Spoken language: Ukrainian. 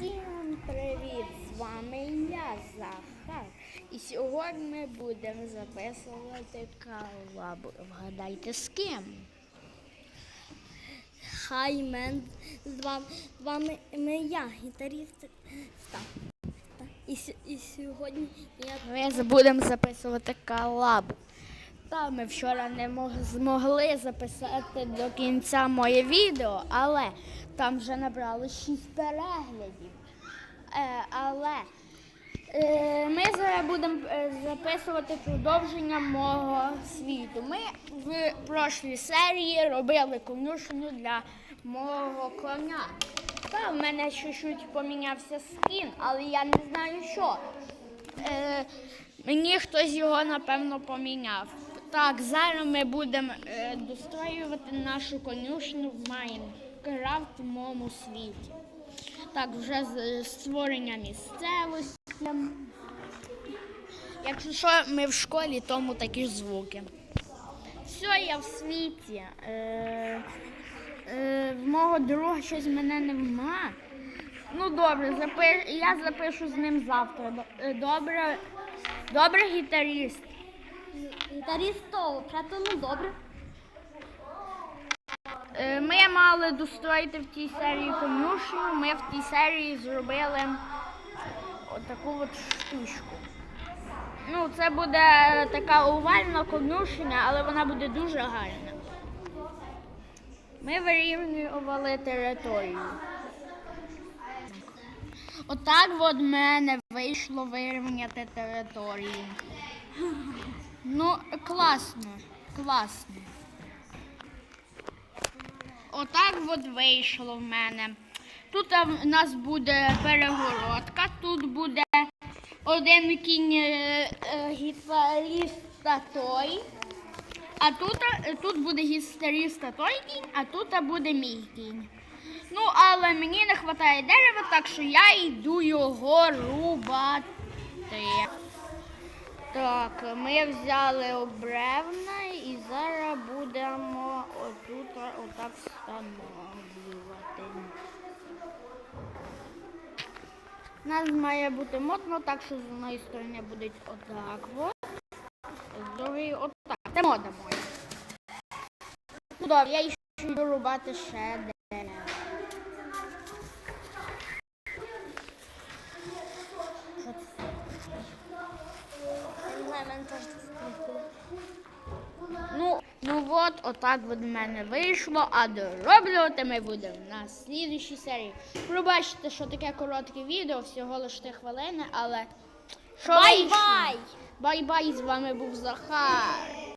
Всім привіт! З вами я, Захар. І сьогодні ми будемо записувати колабу. Вгадайте з ким? Хай мен з вами, ми я, гітаріст. Та, та. І, і сьогодні я Ми будемо записувати колабу. Та ми вчора не мог- змогли записати до кінця моє відео, але там вже набрали 6 переглядів. Е, але е, ми зараз будемо е, записувати продовження мого світу. Ми в прошлій серії робили конюшню для мого коня. Та в мене чуть-чуть помінявся скін, але я не знаю що. Е, мені хтось його напевно поміняв. Так, зараз ми будемо е, достроювати нашу конюшню в Майнкрафт в моєму світі. Так, вже з створення місцевості. Якщо що, ми в школі, тому такі ж звуки. Все, я в світі. Е, е, мого друга щось мене нема. Ну добре, запи... я запишу з ним завтра. Е, Добре, добре гітаріст. Гітаріст то, прято, ну добре. Е, Ми мали достроїти в тій серії конюшню. Ми в тій серії зробили отаку от штучку. Ну, це буде така овальна конюшня, але вона буде дуже гарна. Ми вирівнювали територію. Отак от в мене вийшло вирівняти територію. Ну, класно, класно. Отак от вийшло в мене. Тут в нас буде перегородка, тут буде один кінь е, е, гітариста той, а тут, тут буде гітариста той кінь, а тут буде мій кінь. Ну, але мені не вистачає дерева, так що я йду його рубати. Так, ми взяли обревна і зараз будемо отут отак встановлювати. У нас має бути модно, так що з одної сторони буде отак от, з другої отак. Це мода моя. Ну добре, я ще йду рубати ще дерева. Мене теж. Ну, ну от, отак от в мене вийшло, а дороблювати ми будемо на слідчій серії. Пробачте, що таке коротке відео, всього лише 3 хвилини, але Бай-бай! Бай-бай, з вами був Захар.